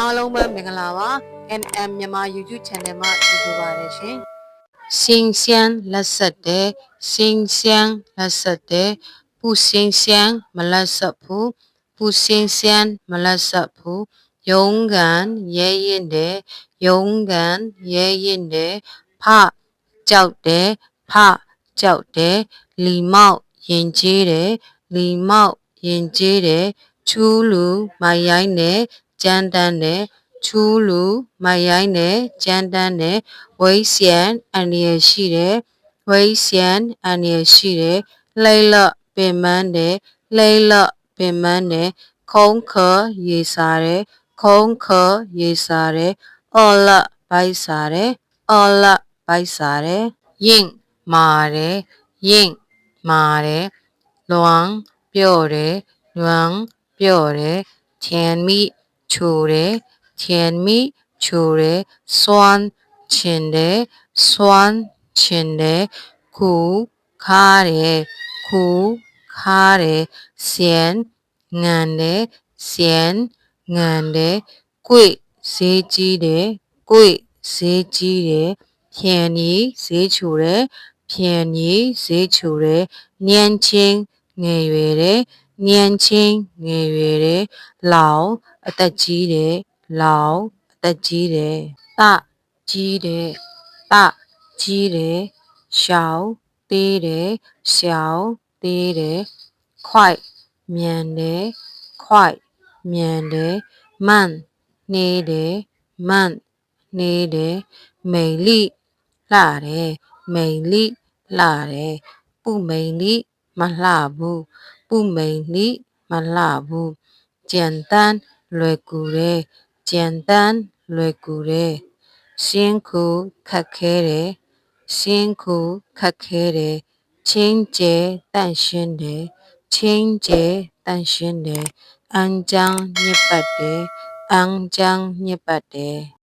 အားလုံးပဲမင်္ဂလာပါ NM မြန်မာ YouTube Channel မှာကြိုဆိုပါရရှင်။ရှင်ရှန်လက်ဆက်တဲ့ရှင်ရှန်လက်ဆက်တဲ့ပူရှင်ရှန်မလက်ဆက်ဘူးပူရှင်ရှန်မလက်ဆက်ဘူးယုံကန်ရဲရင်တဲ့ယုံကန်ရဲရင်တဲ့ဖကြောက်တဲ့ဖကြောက်တဲ့လီမောက်ယင်ကျေးတယ်လီမောက်ယင်ကျေးတယ်ချူးလူမိုင်ရိုင်းနဲ့ ကြမ်းတမ်းတယ်ချူးလူမိုင်ရိုင်းတယ်ကြမ်းတမ်းတယ်ဝိဆျန်အန်ရရှိတယ်ဝိဆျန်အန်ရရှိတယ်လှိလပင်မန်းတယ်လှိလပင်မန်းတယ်ခုံးခရေစားတယ်ခုံးခရေစားတယ်အော်လဘိုက်စားတယ်အော်လဘိုက်စားတယ်ယင့်မာတယ်ယင့်မာတယ်လွမ်းပြော့တယ်လွမ်းပြော့တယ်田米 ချိုတယ်ချန်မီချိုတယ်စွမ်းချင်တယ်စွမ်းချင်တယ်ခုခါတယ်ခုခါတယ်စျန်ငန်တယ်စျန်ငန်တယ်ကိုယ်ဈေးကြီးတယ်ကိုယ်ဈေးကြီးတယ်ဖြန်ကြီးဈေးချိုတယ်ဖြန်ကြီးဈေးချိုတယ်ညံချင်းငယ်ရွယ်တယ်ညံချင်းငယ်ရွယ်တယ်လောင် အသက်ကြီးတယ်လောင်အသက်ကြီးတယ်တကြီးတယ်တကြီးတယ်ရှောင်းသေးတယ်ရှောင်းသေးတယ်ခွိုက်မြန်တယ်ခွိုက်မြန်တယ်မန်နေတယ်မန်နေတယ်မိန်လိလာတယ်မိန်လိလာတယ်ပုမိန်လိမလှဘူးပုမိန်လိမလှဘူး简单 လွယ်ကူတယ်简单လွယ်ကူတယ်辛苦ခက်ခဲတယ်辛苦ခက်ခဲတယ်ချင်းကျဲတန့်ရှင်းတယ်ချင်းကျဲတန့်ရှင်းတယ်အန်ကျန်းညစ်ပတ်တယ်အန်ကျန်းညစ်ပတ်တယ်